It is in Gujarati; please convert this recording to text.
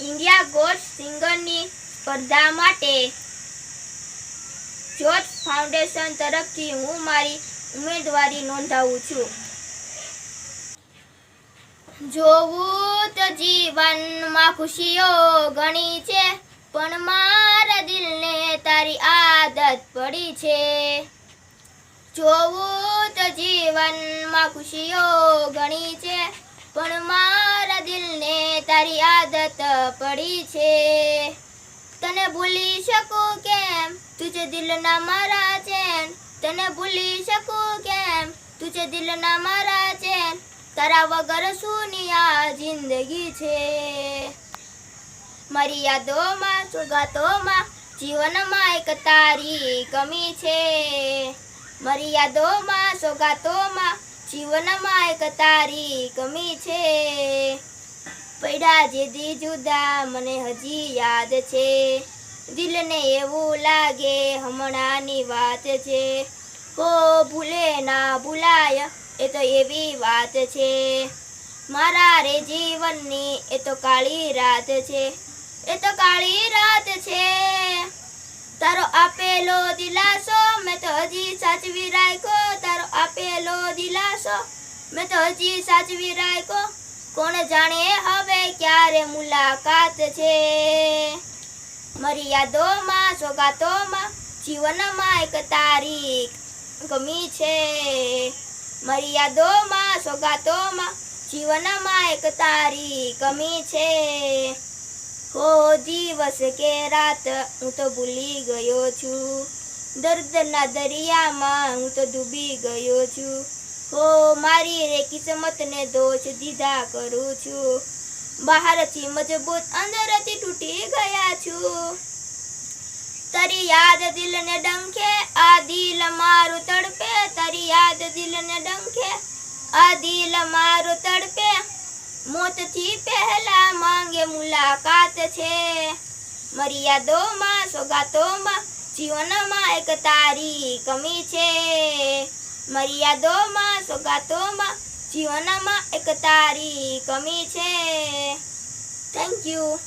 ઇન્ડિયા ગોટ સિંગરની સ્પર્ધા માટે જ્યોત ફાઉન્ડેશન તરફથી હું મારી ઉમેદવારી નોંધાવું છું. જોવું જીવનમાં ખુશીઓ ઘણી છે, પણ મારા દિલને તારી આદત પડી છે. જોવું તો જીવનમાં ખુશીઓ ઘણી છે, પણ મારા તારી આદત પડી છે. તને ભૂલી શકું કેમ? તુજે દિલના મારા ચેન. તને ભૂલી શકું કેમ? તુજે દિલના મારા ચેન. તારા વગર સુનિયા જિંદગી છે. મારી યાદોમાં, સુગાતોમાં, જીવનમાં એક તારી કમી છે. મારી યાદોમાં, સોગાતોમાં, જીવનમાં એક તારી કમી છે. પડ્યા જેદી જુદા, મને હજી યાદ છે. દિલને એવું લાગે, હમણાંની વાત છે. હો ભૂલે ના ભૂલાય, એ તો એવી વાત છે. મારા રે જીવનની, એ તો કાળી રાત છે. એ તો કાળી રાત છે. તારો આપેલો દિલાસો, મેં તો હજી સાચવી રાખ્યો. તારો આપેલો દિલાસો, મેં તો હજી સાચવી રાખ્યો. કોણ જાણે હવે ક્યારે મુલાકાત છે? મારી યાદોમાં સોગાતોમાં, જીવનમાં એક તારીખ ગમી છે. મારી યાદોમાં સોગાતોમાં, જીવનમાં એક તારી કમી છે. હો, દિવસ કે રાત હું તો ભૂલી ગયો છું. દર્દના દરિયામાં હું તો ડૂબી ગયો છું. હો મારી રે કિસ્મતને દોષ દીધા કરું છું. બહારથી મજબૂત અંદરથી તૂટી ગયા છું. તારી યાદ દિલને ડંખે, આ દિલ મારું તડપે. તારી યાદ દિલને ડંખે, આ દિલ મારું તડપે. મોતથી પહેલા માંગે મુલાકાત છે. મારી યાદોમાં સોગાતોમાં, જીવનમાં એક તારી કમી છે. મારી યાદોમાં સોગાતોમાં જીવનમાં એક તારી કમી છે. Thank you